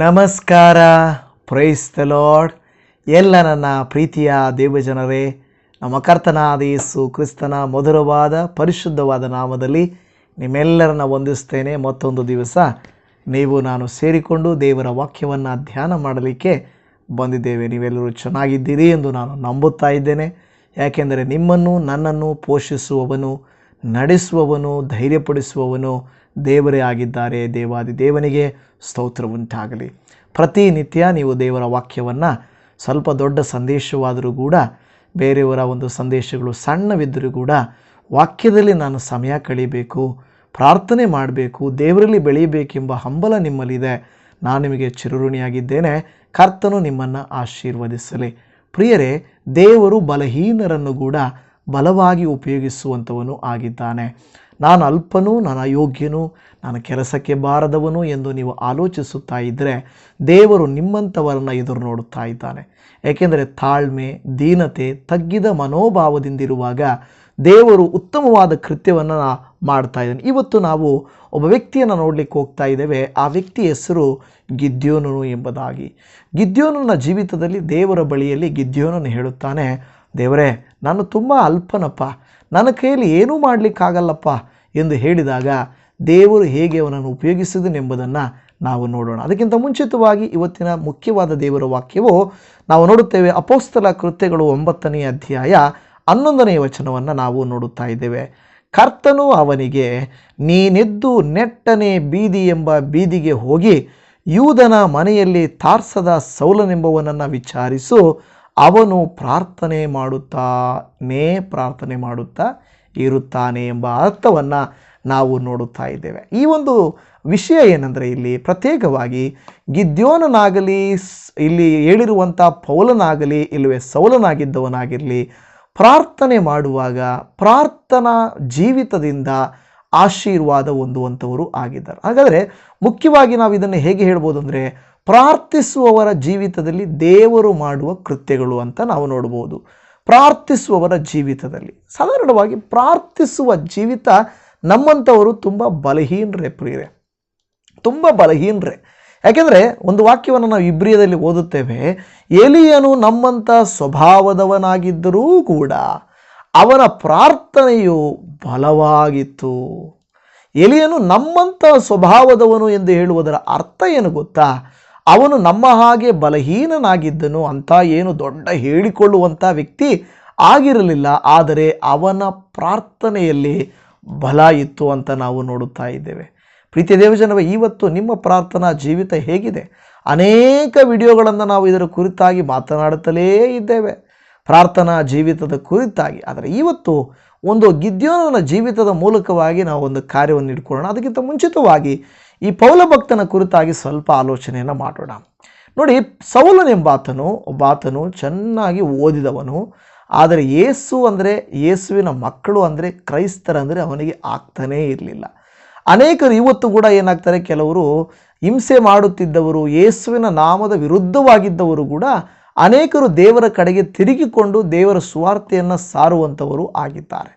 ನಮಸ್ಕಾರ. Price the lord ಎಲ್ಲ ನನ್ನ ಪ್ರೀತಿಯ ದೇವಜನರೇ, ನಮ್ಮ ಕರ್ತನಾದ ಯೇಸು ಕ್ರಿಸ್ತನ ಮಧುರವಾದ, ಪರಿಶುದ್ಧವಾದ ನಾಮದಲ್ಲಿ ನಿಮ್ಮೆಲ್ಲರನ್ನ ವಂದಿಸ್ತೇನೆ ಮತ್ತೊಂದು ದಿವಸ ನೀವು ನಾನು ಸೇರಿಕೊಂಡು ದೇವರ ವಾಕ್ಯವನ್ನು ಧ್ಯಾನ ಮಾಡಲಿಕ್ಕೆ ಬಂದಿದ್ದೇವೆ. ನೀವೆಲ್ಲರೂ ಚೆನ್ನಾಗಿದ್ದೀರಿ ಎಂದು ನಾನು ನಂಬುತ್ತಾ ಇದ್ದೇನೆ. ಯಾಕೆಂದರೆ ನಿಮ್ಮನ್ನು, ನನ್ನನ್ನು ಪೋಷಿಸುವವನು, ನಡೆಸುವವನು, ಧೈರ್ಯಪಡಿಸುವವನು ದೇವರೇ ಆಗಿದ್ದಾರೆ. ದೇವಾದಿ ದೇವನಿಗೆ ಸ್ತೋತ್ರ ಉಂಟಾಗಲಿ ಪ್ರತಿನಿತ್ಯ ನೀವು ದೇವರ ವಾಕ್ಯವನ್ನು ಸ್ವಲ್ಪ ದೊಡ್ಡ ಸಂದೇಶವಾದರೂ ಕೂಡ, ಬೇರೆಯವರ ಒಂದು ಸಂದೇಶಗಳು ಸಣ್ಣವಿದ್ದರೂ ಕೂಡ ವಾಕ್ಯದಲ್ಲಿ ನಾನು ಸಮಯ ಕಳಿಬೇಕು, ಪ್ರಾರ್ಥನೆ ಮಾಡಬೇಕು, ದೇವರಲ್ಲಿ ಬೆಳೆಯಬೇಕೆಂಬ ಹಂಬಲ ನಿಮ್ಮಲ್ಲಿದೆ. ನಾನು ನಿಮಗೆ ಚಿರುಋಣಿಯಾಗಿದ್ದೇನೆ. ಕರ್ತನು ನಿಮ್ಮನ್ನು ಆಶೀರ್ವದಿಸಲಿ. ಪ್ರಿಯರೇ, ದೇವರು ಬಲಹೀನರನ್ನು ಕೂಡ ಬಲವಾಗಿ ಉಪಯೋಗಿಸುವಂಥವನು ಆಗಿದ್ದಾನೆ. ನಾನು ಅಲ್ಪನೂ, ನಾನು ಅಯೋಗ್ಯನು, ನಾನು ಕೆಲಸಕ್ಕೆ ಬಾರದವನು ಎಂದು ನೀವು ಆಲೋಚಿಸುತ್ತಾ ಇದ್ದರೆ ದೇವರು ನಿಮ್ಮಂಥವರನ್ನು ಎದುರು ನೋಡುತ್ತಾ ಇದ್ದಾನೆ. ಏಕೆಂದರೆ ತಾಳ್ಮೆ, ದೀನತೆ, ತಗ್ಗಿದ ಮನೋಭಾವದಿಂದಿರುವಾಗ ದೇವರು ಉತ್ತಮವಾದ ಕೃತ್ಯವನ್ನು ಮಾಡ್ತಾ ಇದ್ದಾನೆ. ಇವತ್ತು ನಾವು ಒಬ್ಬ ವ್ಯಕ್ತಿಯನ್ನು ನೋಡಲಿಕ್ಕೆ ಹೋಗ್ತಾ ಇದ್ದೇವೆ. ಆ ವ್ಯಕ್ತಿ ಹೆಸರು ಗಿದ್ಯೋನನು ಎಂಬುದಾಗಿ. ಗಿದ್ಯೋನನ ಜೀವಿತದಲ್ಲಿ ದೇವರ ಬಳಿಯಲ್ಲಿ ಗಿದ್ಯೋನನು ಹೇಳುತ್ತಾನೆ, ದೇವರೇ, ನಾನು ತುಂಬ ಅಲ್ಪನಪ್ಪ. ನನ್ನ ಕೈಯಲ್ಲಿ ಏನೂ ಮಾಡಲಿಕ್ಕಾಗಲ್ಲಪ್ಪ ಎಂದು ಹೇಳಿದಾಗ ದೇವರು ಹೇಗೆ ಅವನನ್ನು ಉಪಯೋಗಿಸಿದನೆಂಬುದನ್ನು ನಾವು ನೋಡೋಣ. ಅದಕ್ಕಿಂತ ಮುಂಚಿತವಾಗಿ ಇವತ್ತಿನ ಮುಖ್ಯವಾದ ದೇವರ ವಾಕ್ಯವು ನಾವು ನೋಡುತ್ತೇವೆ ಅಪೋಸ್ತಲ ಕೃತ್ಯಗಳು ಒಂಬತ್ತನೇ ಅಧ್ಯಾಯ ಹನ್ನೊಂದನೆಯ ವಚನವನ್ನು ನಾವು ನೋಡುತ್ತಾ ಇದ್ದೇವೆ. ಕರ್ತನು ಅವನಿಗೆ, ನೀನೆದ್ದು ನೆಟ್ಟನೆ ಬೀದಿ ಎಂಬ ಬೀದಿಗೆ ಹೋಗಿ ಯೂದನ ಮನೆಯಲ್ಲಿ ತಾರ್ಸದ ಸೌಲನೆಂಬವನನ್ನು ವಿಚಾರಿಸು ಅವನು ಪ್ರಾರ್ಥನೆ ಮಾಡುತ್ತಾನೇ ಪ್ರಾರ್ಥನೆ ಮಾಡುತ್ತಾ ಇರುತ್ತಾನೆ ಎಂಬ ಅರ್ಥವನ್ನು ನಾವು ನೋಡುತ್ತಾ ಇದ್ದೇವೆ. ಈ ಒಂದು ವಿಷಯ ಏನಂದರೆ ಇಲ್ಲಿ ಪ್ರತ್ಯೇಕವಾಗಿ ಗಿದ್ಯೋನನಾಗಲಿ, ಇಲ್ಲಿ ಹೇಳಿರುವಂಥ ಪೌಲನಾಗಲಿ, ಇಲ್ಲವೇ ಸೌಲನಾಗಿದ್ದವನಾಗಿರಲಿ, ಪ್ರಾರ್ಥನೆ ಮಾಡುವಾಗ ಪ್ರಾರ್ಥನಾ ಜೀವಿತದಿಂದ ಆಶೀರ್ವಾದ ಹೊಂದುವಂಥವರು ಆಗಿದ್ದಾರೆ. ಹಾಗಾದರೆ ಮುಖ್ಯವಾಗಿ ನಾವು ಇದನ್ನು ಹೇಗೆ ಹೇಳ್ಬೋದು ಅಂದರೆ ಪ್ರಾರ್ಥಿಸುವವರ ಜೀವಿತದಲ್ಲಿ ದೇವರು ಮಾಡುವ ಕೃತ್ಯಗಳು ಅಂತ ನಾವು ನೋಡ್ಬೋದು. ಪ್ರಾರ್ಥಿಸುವವರ ಜೀವಿತದಲ್ಲಿ. ಸಾಧಾರಣವಾಗಿ ಪ್ರಾರ್ಥಿಸುವ ಜೀವಿತ ನಮ್ಮಂಥವರು ತುಂಬ ಬಲಹೀನರೇ ಪ್ರಿಯರೆ. ತುಂಬ ಬಲಹೀನರೇ. ಯಾಕೆಂದರೆ ಒಂದು ವಾಕ್ಯವನ್ನು ನಾವು ಇಬ್ರಿಯದಲ್ಲಿ ಓದುತ್ತೇವೆ, ಎಲಿಯನು ನಮ್ಮಂಥ ಸ್ವಭಾವದವನಾಗಿದ್ದರೂ ಕೂಡ ಅವನ ಪ್ರಾರ್ಥನೆಯು ಬಲವಾಗಿತ್ತು. ಎಲಿಯನು ನಮ್ಮಂಥ ಸ್ವಭಾವದವನು ಎಂದು ಹೇಳುವುದರ ಅರ್ಥ ಏನು ಗೊತ್ತಾ? ಅವನು ನಮ್ಮ ಹಾಗೆ ಬಲಹೀನನಾಗಿದ್ದನು ಅಂತ ಏನು ದೊಡ್ಡ ಹೇಳಿಕೊಳ್ಳುವಂಥ ವ್ಯಕ್ತಿ ಆಗಿರಲಿಲ್ಲ, ಆದರೆ ಅವನ ಪ್ರಾರ್ಥನೆಯಲ್ಲಿ ಬಲ ಇತ್ತು ಅಂತ ನಾವು ನೋಡುತ್ತಾ ಇದ್ದೇವೆ. ಪ್ರೀತಿಯ ದೇವಜನವೇ, ಇವತ್ತು ನಿಮ್ಮ ಪ್ರಾರ್ಥನಾ ಜೀವಿತ ಹೇಗಿದೆ? ಅನೇಕ ವಿಡಿಯೋಗಳನ್ನು ನಾವು ಇದರ ಕುರಿತಾಗಿ ಮಾತನಾಡುತ್ತಲೇ ಇದ್ದೇವೆ. ಪ್ರಾರ್ಥನಾ ಜೀವಿತದ ಕುರಿತಾಗಿ. ಆದರೆ ಇವತ್ತು ಒಂದು ಗಿದ್ಯೋನನ ಜೀವಿತದ ಮೂಲಕವಾಗಿ ನಾವು ಒಂದು ಕಾರ್ಯವನ್ನು ಇಟ್ಕೊಳ್ಳೋಣ. ಅದಕ್ಕಿಂತ ಮುಂಚಿತವಾಗಿ ಈ ಪೌಲ ಭಕ್ತನ ಕುರಿತಾಗಿ ಸ್ವಲ್ಪ ಆಲೋಚನೆಯನ್ನು ಮಾಡೋಣ. ನೋಡಿ, ಸೌಲನೆಂಬಾತನು ಒಬ್ಬಾತನು ಚೆನ್ನಾಗಿ ಓದಿದವನು. ಆದರೆ ಯೇಸು ಅಂದರೆ ಯೇಸುವಿನ ಮಕ್ಕಳು ಅಂದರೆ ಕ್ರೈಸ್ತರಂದರೆ ಅವನಿಗೆ ಆಗ್ತಾನೇ ಇರಲಿಲ್ಲ. ಅನೇಕರು ಇವತ್ತು ಕೂಡ ಏನಾಗ್ತಾರೆ, ಕೆಲವರು ಹಿಂಸೆ ಮಾಡುತ್ತಿದ್ದವರು ಯೇಸುವಿನ ನಾಮದ ವಿರುದ್ಧವಾಗಿದ್ದವರು ಕೂಡ ಅನೇಕರು ದೇವರ ಕಡೆಗೆ ತಿರುಗಿಕೊಂಡು ದೇವರ ಸುವಾರ್ತೆಯನ್ನು ಸಾರುವಂಥವರು ಆಗಿದ್ದಾರೆ.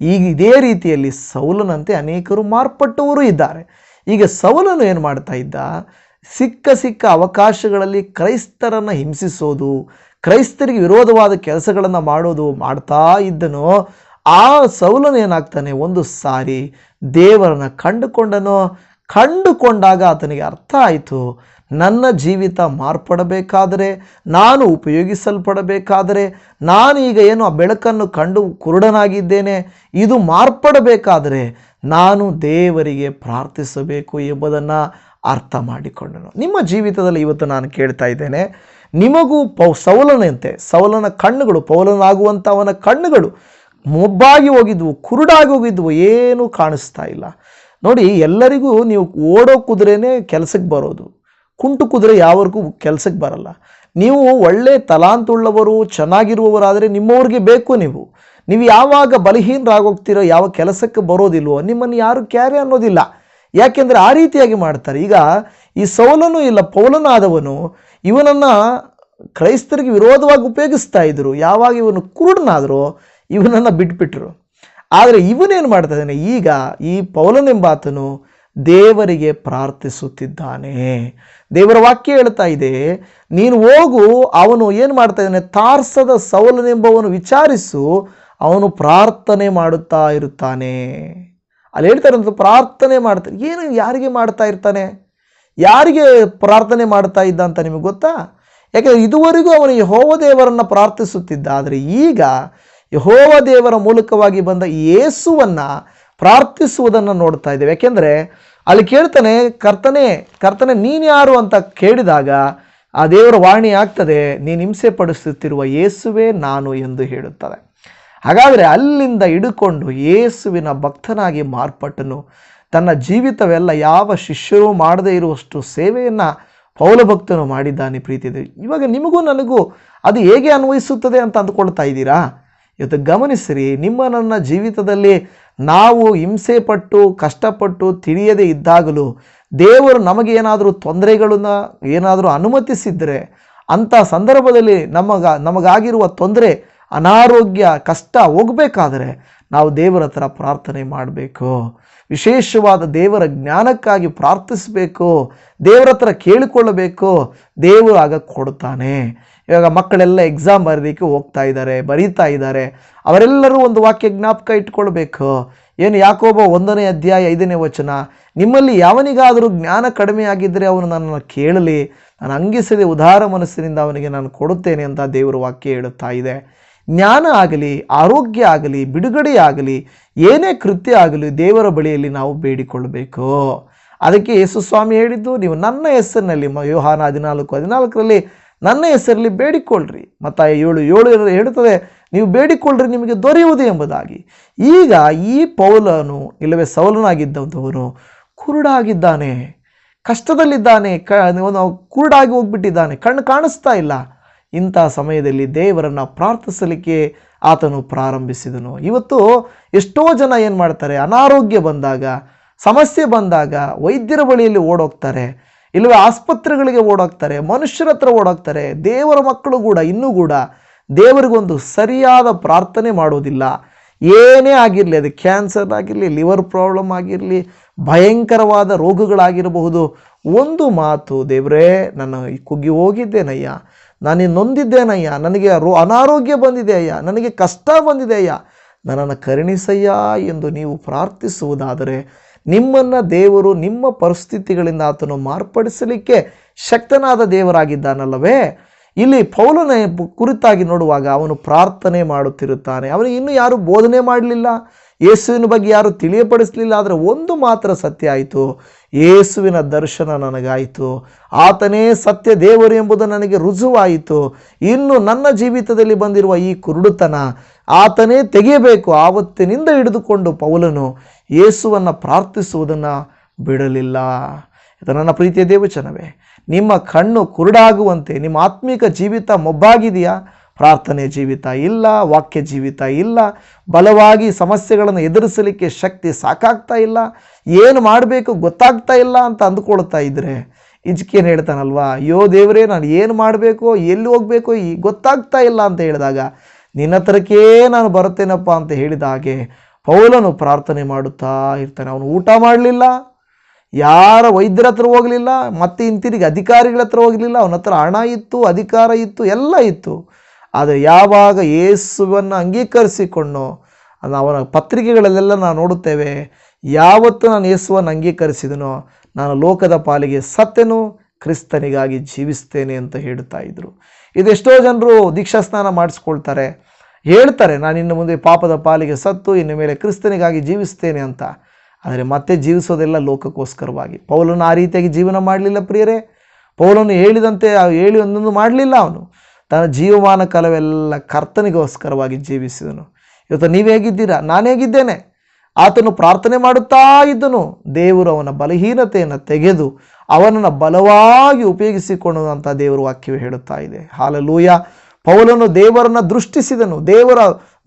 ಈಗ ಇದೇ ರೀತಿಯಲ್ಲಿ ಸೌಲನಂತೆ ಅನೇಕರು ಮಾರ್ಪಟ್ಟವರು ಇದ್ದಾರೆ. ಈಗ ಸವಲನು ಏನು ಮಾಡ್ತಾ ಇದ್ದ? ಸಿಕ್ಕ ಸಿಕ್ಕ ಅವಕಾಶಗಳಲ್ಲಿ ಕ್ರೈಸ್ತರನ್ನು ಹಿಂಸಿಸೋದು, ಕ್ರೈಸ್ತರಿಗೆ ವಿರೋಧವಾದ ಕೆಲಸಗಳನ್ನು ಮಾಡೋದು ಮಾಡ್ತಾ ಇದ್ದನೋ. ಆ ಸೌಲನು ಏನಾಗ್ತಾನೆ? ಒಂದು ಸಾರಿ ದೇವರನ್ನು ಕಂಡುಕೊಂಡನು. ಕಂಡುಕೊಂಡಾಗ ಆತನಿಗೆ ಅರ್ಥ ಆಯಿತು, ನನ್ನ ಜೀವಿತ ಮಾರ್ಪಡಬೇಕಾದರೆ, ನಾನು ಉಪಯೋಗಿಸಲ್ಪಡಬೇಕಾದರೆ ಈಗ ಏನು ಆ ಬೆಳಕನ್ನು ಕಂಡು ಕುರುಡನಾಗಿದ್ದೇನೆ, ಇದು ಮಾರ್ಪಡಬೇಕಾದರೆ ನಾನು ದೇವರಿಗೆ ಪ್ರಾರ್ಥಿಸಬೇಕು ಎಂಬುದನ್ನು ಅರ್ಥ ಮಾಡಿಕೊಂಡನು. ನಿಮ್ಮ ಜೀವಿತದಲ್ಲಿ ಇವತ್ತು ನಾನು ಕೇಳ್ತಾ ಇದ್ದೇನೆ, ನಿಮಗೂ ಪೌ, ಸೌಲನಂತೆ, ಸೌಲನ ಕಣ್ಣುಗಳು ಪೌಲನಾಗುವಂಥವನ ಕಣ್ಣುಗಳು ಮೊಬ್ಬಾಗಿ ಹೋಗಿದ್ವು, ಕುರುಡಾಗಿ ಹೋಗಿದ್ವು, ಏನೂ ಕಾಣಿಸ್ತಾ ಇಲ್ಲ. ನೋಡಿ, ಎಲ್ಲರಿಗೂ ನೀವು ಓಡೋ ಕುದುರೆನೇ ಕೆಲಸಕ್ಕೆ ಬರೋದು. ಕುಂಟು ಕುದುರೆ ಯಾವರಿಗೂ ಕೆಲಸಕ್ಕೆ ಬರಲ್ಲ. ನೀವು ಒಳ್ಳೆ ತಲಾಂತುಳ್ಳವರು, ಚೆನ್ನಾಗಿರುವವರಾದರೆ ನಿಮ್ಮವ್ರಿಗೆ ಬೇಕು ನೀವು. ನೀವು ಯಾವಾಗ ಬಲಹೀನರಾಗೋಗ್ತೀರೋ ಯಾವ ಕೆಲಸಕ್ಕೆ ಬರೋದಿಲ್ವೋ, ನಿಮ್ಮನ್ನು ಯಾರು ಕ್ಯಾರಿ ಅನ್ನೋದಿಲ್ಲ. ಯಾಕೆಂದರೆ ಆ ರೀತಿಯಾಗಿ ಮಾಡ್ತಾರೆ. ಈಗ ಈ ಸೌಲನು ಇಲ್ಲ ಪೌಲನಾದವನು ಇವನನ್ನು ಕ್ರೈಸ್ತರಿಗೆ ವಿರೋಧವಾಗಿ ಉಪಯೋಗಿಸ್ತಾ ಇದ್ರು. ಯಾವಾಗ ಇವನು ಕುರುಡನಾದರೂ, ಇವನನ್ನು ಬಿಟ್ಬಿಟ್ರು. ಆದರೆ ಇವನೇನು ಮಾಡ್ತಾ ಇದ್ದಾನೆ? ಈಗ ಈ ಪೌಲನೆಂಬಾತನು ದೇವರಿಗೆ ಪ್ರಾರ್ಥಿಸುತ್ತಿದ್ದಾನೆ. ದೇವರ ವಾಕ್ಯ ಹೇಳ್ತಾ ಇದೆ, ನೀನು ಹೋಗು, ಅವನು ಏನು ಮಾಡ್ತಾ ಇದ್ದಾನೆ? ತಾರ್ಸದ ಸೌಲನೆಂಬವನು ವಿಚಾರಿಸು ಅವನು ಪ್ರಾರ್ಥನೆ ಮಾಡುತ್ತಾ ಇರುತ್ತಾನೆ. ಅಲ್ಲಿ ಹೇಳ್ತಾರೆ ಪ್ರಾರ್ಥನೆ ಮಾಡ್ತಾನೆ ಏನು ಯಾರಿಗೆ ಮಾಡ್ತಾ ಇರ್ತಾನೆ? ಯಾರಿಗೆ ಪ್ರಾರ್ಥನೆ ಮಾಡ್ತಾ ಇದ್ದ ಅಂತ ನಿಮಗೆ ಗೊತ್ತಾ? ಯಾಕೆಂದರೆ ಇದುವರೆಗೂ ಅವನು ಯಹೋವ ದೇವರನ್ನು ಪ್ರಾರ್ಥಿಸುತ್ತಿದ್ದ. ಆದರೆ ಈಗ ಯಹೋವ ದೇವರ ಮೂಲಕವಾಗಿ ಬಂದ ಯೇಸುವನ್ನು ಪ್ರಾರ್ಥಿಸುವುದನ್ನು ನೋಡ್ತಾ ಇದ್ದೇವೆ. ಯಾಕೆಂದರೆ ಅಲ್ಲಿ ಕೇಳ್ತಾನೆ, ಕರ್ತನೆ ಕರ್ತನೆ, ನೀನು ಯಾರು ಅಂತ ಕೇಳಿದಾಗ ಆ ದೇವರ ವಾಣಿ ಆಗ್ತದೆ. ನೀನು ಹಿಂಸೆ ಪಡಿಸುತ್ತಿರುವ ಯೇಸುವೇ ನಾನು ಎಂದು ಹೇಳುತ್ತದೆ ಹಾಗಾದರೆ ಅಲ್ಲಿಂದ ಹಿಡುಕೊಂಡು ಯೇಸುವಿನ ಭಕ್ತನಾಗಿ ಮಾರ್ಪಟ್ಟನು. ತನ್ನ ಜೀವಿತವೆಲ್ಲ ಯಾವ ಶಿಷ್ಯರೂ ಮಾಡದೇ ಇರುವಷ್ಟು ಸೇವೆಯನ್ನು ಪೌಲ ಭಕ್ತನು ಮಾಡಿದ್ದಾನೆ ಪ್ರೀತಿದೆ. ಇವಾಗ ನಿಮಗೂ ನನಗೂ ಅದು ಹೇಗೆ ಅನ್ವಯಿಸುತ್ತದೆ ಅಂತ ಅಂದ್ಕೊಳ್ತಾ ಇದ್ದೀರಾ? ಇವತ್ತು ಗಮನಿಸಿರಿ, ನಿಮ್ಮ ನನ್ನ ಜೀವಿತದಲ್ಲಿ ನಾವು ಹಿಂಸೆ ಪಟ್ಟು ಕಷ್ಟಪಟ್ಟು, ತಿಳಿಯದೇ ಇದ್ದಾಗಲೂ ದೇವರು ನಮಗೆ ಏನಾದರೂ ತೊಂದರೆಗಳನ್ನ ಏನಾದರೂ ಅನುಮತಿಸಿದರೆ ಅಂಥ ಸಂದರ್ಭದಲ್ಲಿ ನಮಗ, ನಮಗಾಗಿರುವ ತೊಂದರೆ ಅನಾರೋಗ್ಯ, ಕಷ್ಟ ಹೋಗಬೇಕಾದರೆ ನಾವು ದೇವರ ಹತ್ರ ಪ್ರಾರ್ಥನೆ ಮಾಡಬೇಕು. ವಿಶೇಷವಾದ ದೇವರ ಜ್ಞಾನಕ್ಕಾಗಿ ಪ್ರಾರ್ಥಿಸಬೇಕು. ದೇವರ ಹತ್ರ ಕೇಳಿಕೊಳ್ಳಬೇಕು. ದೇವರು ಆಗ ಕೊಡ್ತಾನೆ. ಇವಾಗ ಮಕ್ಕಳೆಲ್ಲ ಎಕ್ಸಾಮ್ ಬರೀಲಿಕ್ಕೆ ಹೋಗ್ತಾ ಇದ್ದಾರೆ, ಬರೀತಾ ಇದ್ದಾರೆ. ಅವರೆಲ್ಲರೂ ಒಂದು ವಾಕ್ಯ ಜ್ಞಾಪಕ ಇಟ್ಕೊಳ್ಬೇಕು. ಏನು ಯಾಕೋಬ ಒಂದನೇ ಅಧ್ಯಾಯ ಐದನೇ ವಚನ, ನಿಮ್ಮಲ್ಲಿ ಯಾವನಿಗಾದರೂ ಜ್ಞಾನ ಕಡಿಮೆ ಆಗಿದ್ದರೆ ಅವನು ನನ್ನನ್ನು ಕೇಳಲಿ. ನಾನು ಅಂಗಿಸದೆ ಉದಾರ ಮನಸ್ಸಿನಿಂದ ಅವನಿಗೆ ನಾನು ಕೊಡುತ್ತೇನೆ ಅಂತ ದೇವರ ವಾಕ್ಯ ಹೇಳುತ್ತಾ ಇದೆ. ಜ್ಞಾನ ಆಗಲಿ, ಆರೋಗ್ಯ ಆಗಲಿ, ಬಿಡುಗಡೆ ಆಗಲಿ, ಏನೇ ಕೃತ್ಯ ಆಗಲಿ ದೇವರ ಬಳಿಯಲ್ಲಿ ನಾವು ಬೇಡಿಕೊಳ್ಳಬೇಕು. ಅದಕ್ಕೆ ಯೇಸು ಸ್ವಾಮಿ ಹೇಳಿದ್ದು, ನೀವು ನನ್ನ ಹೆಸರಿನಲ್ಲಿ ಯೋಹಾನ ಹದಿನಾಲ್ಕು, ಹದಿನಾಲ್ಕರಲ್ಲಿ ನನ್ನ ಹೆಸರಲ್ಲಿ ಬೇಡಿಕೊಳ್ಳ್ರಿ. ಮತ್ತು ಏಳು ಏಳು ಹೇಳುತ್ತದೆ, ನೀವು ಬೇಡಿಕೊಳ್ಳ್ರಿ, ನಿಮಗೆ ದೊರೆಯುವುದು ಎಂಬುದಾಗಿ. ಈಗ ಈ ಪೌಲನು, ಇಲ್ಲವೇ ಸವಲನಾಗಿದ್ದಂಥವನು ಕುರುಡಾಗಿದ್ದಾನೆ. ಕಷ್ಟದಲ್ಲಿದ್ದಾನೆ, ಕ ಕುರುಡಾಗಿ ಹೋಗ್ಬಿಟ್ಟಿದ್ದಾನೆ, ಕಣ್ಣು ಕಾಣಿಸ್ತಾ ಇಲ್ಲ. ಇಂಥ ಸಮಯದಲ್ಲಿ ದೇವರನ್ನು ಪ್ರಾರ್ಥಿಸಲಿಕ್ಕೆ ಆತನು ಪ್ರಾರಂಭಿಸಿದನು. ಇವತ್ತು ಎಷ್ಟೋ ಜನ ಏನು ಮಾಡ್ತಾರೆ, ಅನಾರೋಗ್ಯ ಬಂದಾಗ, ಸಮಸ್ಯೆ ಬಂದಾಗ ವೈದ್ಯರ ಬಳಿಯಲ್ಲಿ ಓಡೋಗ್ತಾರೆ ಇಲ್ಲವೇ ಆಸ್ಪತ್ರೆಗಳಿಗೆ ಓಡೋಗ್ತಾರೆ, ಮನುಷ್ಯರ ಹತ್ರ ಓಡೋಗ್ತಾರೆ, ದೇವರ ಮಕ್ಕಳು ಕೂಡ, ಇನ್ನೂ ಕೂಡ ದೇವರಿಗೊಂದು ಸರಿಯಾದ ಪ್ರಾರ್ಥನೆ ಮಾಡೋದಿಲ್ಲ. ಏನೇ ಆಗಿರಲಿ, ಅದು ಕ್ಯಾನ್ಸರ್ ಆಗಿರಲಿ, ಲಿವರ್ ಪ್ರಾಬ್ಲಮ್ ಆಗಿರಲಿ, ಭಯಂಕರವಾದ ರೋಗಗಳಾಗಿರಬಹುದು. ಒಂದು ಮಾತು, ದೇವರೇ ನಾನು ಕುಗ್ಗಿ ಹೋಗಿದ್ದೇನಯ್ಯ ನಾನು ನೊಂದಿದ್ದೇನಯ್ಯ ನನಗೆ ರೋ ಅನಾರೋಗ್ಯ ಬಂದಿದೆ ಅಯ್ಯ. ನನಗೆ ಕಷ್ಟ ಬಂದಿದೆ ಅಯ್ಯ. ನನ್ನನ್ನು ಕರುಣಿಸಯ್ಯ ಎಂದು ನೀವು ಪ್ರಾರ್ಥಿಸುವುದಾದರೆ ನಿಮ್ಮನ್ನು ದೇವರು ನಿಮ್ಮ ಪರಿಸ್ಥಿತಿಗಳಿಂದ ಆತನು ಮಾರ್ಪಡಿಸಲಿಕ್ಕೆ ಶಕ್ತನಾದ ದೇವರಾಗಿದ್ದಾನಲ್ಲವೇ? ಇಲ್ಲಿ ಪೌಲನ ಕುರಿತಾಗಿ ನೋಡುವಾಗ ಅವನು ಪ್ರಾರ್ಥನೆ ಮಾಡುತ್ತಿರುತ್ತಾನೆ. ಅವನಿಗೆ ಇನ್ನೂ ಯಾರು ಬೋಧನೆ ಮಾಡಲಿಲ್ಲ. ಯೇಸುವಿನ ಬಗ್ಗೆ ಯಾರು ತಿಳಿಯಪಡಿಸಲಿಲ್ಲ. ಆದರೆ ಒಂದು ಮಾತ್ರ ಸತ್ಯ ಆಯಿತು. ಯೇಸುವಿನ ದರ್ಶನ ನನಗಾಯಿತು. ಆತನೇ ಸತ್ಯ ದೇವರು ಎಂಬುದು ನನಗೆ ರುಜುವಾಯಿತು. ಇನ್ನು ನನ್ನ ಜೀವಿತದಲ್ಲಿ ಬಂದಿರುವ ಈ ಕುರುಡುತನ ಆತನೇ ತೆಗೆಯಬೇಕು. ಆವತ್ತಿನಿಂದ ಹಿಡಿದುಕೊಂಡು ಪೌಲನು ಯೇಸುವನ್ನು ಪ್ರಾರ್ಥಿಸುವುದನ್ನು ಬಿಡಲಿಲ್ಲ. ಇದು ನನ್ನ ಪ್ರೀತಿಯ ದೇವಚನವೇ. ನಿಮ್ಮ ಕಣ್ಣು ಕುರುಡಾಗುವಂತೆ, ನಿಮ್ಮ ಆತ್ಮಿಕ ಜೀವಿತ ಮೊಬ್ಬಾಗಿದೆಯಾ? ಪ್ರಾರ್ಥನೆ ಜೀವಿತ ಇಲ್ಲ, ವಾಕ್ಯ ಜೀವಿತ ಇಲ್ಲ, ಬಲವಾಗಿ ಸಮಸ್ಯೆಗಳನ್ನು ಎದುರಿಸಲಿಕ್ಕೆ ಶಕ್ತಿ ಸಾಕಾಗ್ತಾ ಇಲ್ಲ, ಏನು ಮಾಡಬೇಕು ಗೊತ್ತಾಗ್ತಾ ಇಲ್ಲ ಅಂತ ಅಂದುಕೊಳ್ತಾ ಇದ್ದರೆ ಇಜ್ಕೇನು ಹೇಳ್ತಾನಲ್ವಾ, ಅಯ್ಯೋ ದೇವರೇ, ನಾನು ಏನು ಮಾಡಬೇಕು, ಎಲ್ಲಿ ಹೋಗಬೇಕು, ಈ ಗೊತ್ತಾಗ್ತಾ ಇಲ್ಲ ಅಂತ ಹೇಳಿದಾಗ, ನಿನ್ನ ಹತ್ರಕ್ಕೇ ನಾನು ಬರುತ್ತೇನಪ್ಪ ಅಂತ ಹೇಳಿದ ಹಾಗೆ, ಪೌಲನು ಪ್ರಾರ್ಥನೆ ಮಾಡುತ್ತಾ ಇರ್ತಾನೆ. ಅವನು ಊಟ ಮಾಡಲಿಲ್ಲ ಯಾರ ವೈದ್ಯರ ಹತ್ರ ಹೋಗಲಿಲ್ಲ, ಮತ್ತೆ ಹಿಂತಿರುಗಿ ಅಧಿಕಾರಿಗಳ ಹತ್ರ ಹೋಗಲಿಲ್ಲ, ಅವನ ಹತ್ರ ಹಣ ಇತ್ತು, ಅಧಿಕಾರ ಇತ್ತು, ಎಲ್ಲ ಇತ್ತು. ಆದರೆ ಯಾವಾಗ ಯೇಸುವನ್ನು ಅಂಗೀಕರಿಸಿಕೊಂಡು ಅವನ ಪತ್ರಿಕೆಗಳಲ್ಲೆಲ್ಲ ನಾವು ನೋಡುತ್ತೇವೆ, ಯಾವತ್ತು ನಾನು ಯೇಸುವನ್ನು ಅಂಗೀಕರಿಸಿದನೋ, ನಾನು ಲೋಕದ ಪಾಲಿಗೆ ಸತ್ಯನು ಕ್ರಿಸ್ತನಿಗಾಗಿ ಜೀವಿಸ್ತೇನೆ ಅಂತ ಹೇಳ್ತಾ ಇದ್ರು. ಇದೆಷ್ಟೋ ಜನರು ದೀಕ್ಷಾಸ್ನಾನ ಮಾಡಿಸ್ಕೊಳ್ತಾರೆ, ಹೇಳ್ತಾರೆ ನಾನು ಇನ್ನು ಮುಂದೆ ಪಾಪದ ಪಾಲಿಗೆ ಸತ್ತು, ಇನ್ನು ಮೇಲೆ ಕ್ರಿಸ್ತನಿಗಾಗಿ ಜೀವಿಸ್ತೇನೆ ಅಂತ. ಆದರೆ ಮತ್ತೆ ಜೀವಿಸೋದೆಲ್ಲ ಲೋಕಕ್ಕೋಸ್ಕರವಾಗಿ. ಪೌಲನು ಆ ರೀತಿಯಾಗಿ ಜೀವನ ಮಾಡಲಿಲ್ಲ ಪ್ರಿಯರೇ. ಪೌಲನು ಹೇಳಿದಂತೆ ಹೇಳಿ ಒಂದೊಂದು ಮಾಡಲಿಲ್ಲ ಅವನು. ತನ್ನ ಜೀವಮಾನ ಕಾಲವೆಲ್ಲ ಕರ್ತನಿಗೋಸ್ಕರವಾಗಿ ಜೀವಿಸಿದನು. ಇವತ್ತು ನೀವು ಹೇಗಿದ್ದೀರಾ? ನಾನು ಹೇಗಿದ್ದೇನೆ? ಆತನು ಪ್ರಾರ್ಥನೆ ಮಾಡುತ್ತಾ ಇದ್ದನು. ದೇವರು ಅವನ ಬಲಹೀನತೆಯನ್ನು ತೆಗೆದು ಅವನನ್ನು ಬಲವಾಗಿ ಉಪಯೋಗಿಸಿಕೊಳ್ಳುವಂಥ ದೇವರು ವಾಕ್ಯವು ಹೇಳುತ್ತಾ ಇದೆ. ಹಾಲಲೂಯ. ಪೌಲನು ದೇವರನ್ನು ದೃಷ್ಟಿಸಿದನು. ದೇವರ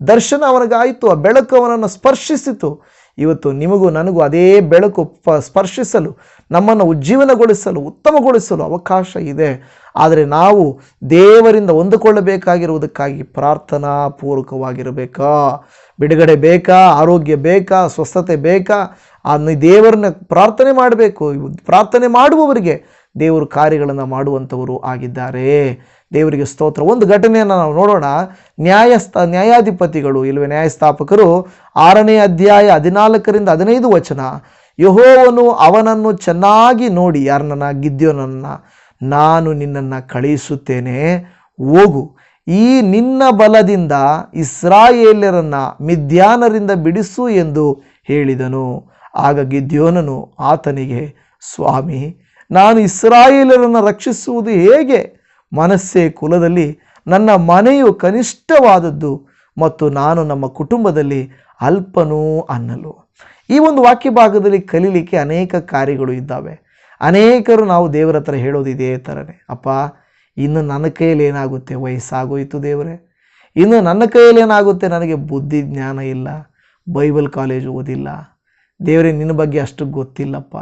ದರ್ಶನ ಅವನಿಗಾಯಿತು. ಆ ಬೆಳಕು ಅವನನ್ನು ಸ್ಪರ್ಶಿಸಿತು. ಇವತ್ತು ನಿಮಗೂ ನನಗೂ ಅದೇ ಬೆಳಕು ಪ ಸ್ಪರ್ಶಿಸಲು, ನಮ್ಮನ್ನು ಉಜ್ಜೀವನಗೊಳಿಸಲು, ಉತ್ತಮಗೊಳಿಸಲು ಅವಕಾಶ ಇದೆ. ಆದರೆ ನಾವು ದೇವರಿಂದ ಹೊಂದಿಕೊಳ್ಳಬೇಕಾಗಿರುವುದಕ್ಕಾಗಿ ಪ್ರಾರ್ಥನಾ ಪೂರ್ವಕವಾಗಿರಬೇಕಾ? ಬಿಡುಗಡೆ ಬೇಕಾ? ಆರೋಗ್ಯ ಬೇಕಾ? ಸ್ವಸ್ಥತೆ ಬೇಕಾ? ಆ ದೇವರನ್ನ ಪ್ರಾರ್ಥನೆ ಮಾಡಬೇಕು. ಪ್ರಾರ್ಥನೆ ಮಾಡುವವರಿಗೆ ದೇವರು ಕಾರ್ಯಗಳನ್ನು ಮಾಡುವಂಥವರು ಆಗಿದ್ದಾರೆ. ದೇವರಿಗೆ ಸ್ತೋತ್ರ. ಒಂದು ಘಟನೆಯನ್ನು ನಾವು ನೋಡೋಣ. ನ್ಯಾಯಸ್ಥ, ನ್ಯಾಯಾಧಿಪತಿಗಳು ಇಲ್ಲವೇ ನ್ಯಾಯಸ್ಥಾಪಕರು ಆರನೇ ಅಧ್ಯಾಯ ಹದಿನಾಲ್ಕರಿಂದ ಹದಿನೈದು ವಚನ, ಯಹೋವನು ಅವನನ್ನು ಚೆನ್ನಾಗಿ ನೋಡಿ, ಯಾರನ್ನ? ಗಿದ್ಯೋನನ್ನ. ನಾನು ನಿನ್ನನ್ನು ಕಳಿಸುತ್ತೇನೆ ಹೋಗು. ಈ ನಿನ್ನ ಬಲದಿಂದ ಇಸ್ರಾಯೇಲ್ಯರನ್ನು ಮಿದ್ಯಾನರಿಂದ ಬಿಡಿಸು ಎಂದು ಹೇಳಿದನು. ಆಗ ಗಿದ್ಯೋನನು ಆತನಿಗೆ, ಸ್ವಾಮಿ, ನಾನು ಇಸ್ರಾಯೇಲರನ್ನು ರಕ್ಷಿಸುವುದು ಹೇಗೆ? ಮನಸ್ಸೇ ಕುಲದಲ್ಲಿ ನನ್ನ ಮನೆಯು ಕನಿಷ್ಠವಾದದ್ದು ಮತ್ತು ನಾನು ನಮ್ಮ ಕುಟುಂಬದಲ್ಲಿ ಅಲ್ಪನೂ ಅನ್ನಲು. ಈ ಒಂದು ವಾಕ್ಯ ಭಾಗದಲ್ಲಿ ಕಲೀಲಿಕ್ಕೆ ಅನೇಕ ಕಾರ್ಯಗಳು ಇದ್ದಾವೆ. ಅನೇಕರು ನಾವು ದೇವರ ಹತ್ರ ಹೇಳೋದು ಇದೇ ಥರನೇ. ಅಪ್ಪ, ಇನ್ನು ನನ್ನ ಕೈಯಲ್ಲಿ ಏನಾಗುತ್ತೆ? ವಯಸ್ಸಾಗೋಯಿತು ದೇವರೇ. ಇನ್ನು ನನ್ನ ಕೈಯಲ್ಲಿ ಏನಾಗುತ್ತೆ? ನನಗೆ ಬುದ್ಧಿ ಜ್ಞಾನ ಇಲ್ಲ. ಬೈಬಲ್ ಕಾಲೇಜ್ ಓದಿಲ್ಲ. ದೇವರೇ, ನಿನ್ನ ಬಗ್ಗೆ ಅಷ್ಟು ಗೊತ್ತಿಲ್ಲಪ್ಪ.